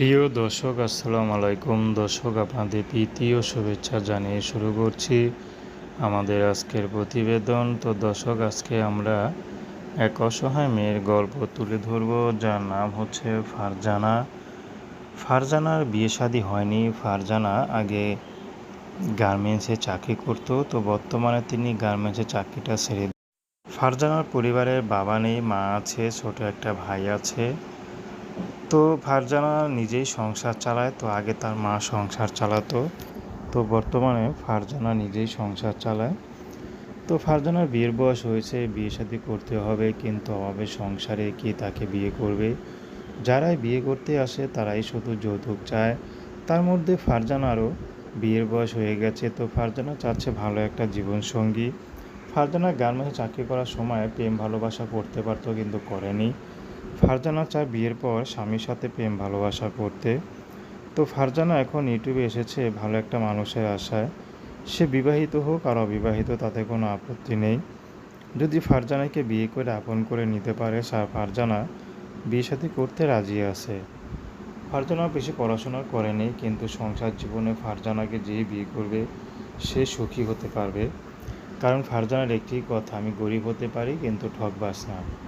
প্রিয় দর্শক, আসসালামু আলাইকুম। দর্শক, আপনাদের তৃতীয় শুভেচ্ছা জানিয়ে শুরু করছি আমাদের আজকের প্রতিবেদন। তো দর্শক, আজকে আমরা এক অসহায় মেয়ের গল্প তুলে ধরব। যার নাম হচ্ছে ফারজানা। ফারজানার বিয়ে শাদী হয়নি। ফারজানা আগে গার্মেন্টসে চাকরি করতো, তো বর্তমানে তিনি গার্মেন্টসে চাকরিটা ছেড়ে। ফারজানার পরিবারের বাবা নেই, মা আছে, ছোট একটা ভাই আছে। তো ফারজানা নিজেই সংসার চালায়, তো আগে তার মা সংসার চালাতো। তো বর্তমানে ফারজানা নিজেই সংসার চালায়। তো ফারজানার বিয়ের বয়স হয়েছে, বিয়ে শাদী করতে হবে, কিন্তু অভাবে সংসারে কে তাকে বিয়ে করবে? যারাই বিয়ে করতে আসে, তারাই শুধু যৌতুক চায়। তার মধ্যে ফারজানারও বিয়ের বয়স হয়ে গেছে, তো ফারজানা চাচ্ছে ভালো একটা জীবনসঙ্গী। ফারজানা গার্মেন্টসে চাকরি করার সময় প্রেম, ভালোবাসা করতে পারতো, কিন্তু করেনি। ফারজানা চায় বিয়ের পর স্বামীর সাথে প্রেম, ভালোবাসা করতে। তো ফারজানা এখন ইউটিউবে এসেছে ভালো একটা মানুষের আশায়। সে বিবাহিত হোক আর অবিবাহিত তাতে কোনো আপত্তি নেই। যদি ফারজানাকে বিয়ে করে আপন করে নিতে পারে, সা- ফারজানা বিয়ে সাথে করতে রাজি আছে। ফারজানা বেশি পড়াশোনা করেনি কিন্তু সংসার জীবনে ফারজানাকে যে বিয়ে করবে, সে সুখী হতে পারবে। কারণ ফারজানার একটি কথা, আমি গরিব হতে পারি, কিন্তু ঠকবাস না।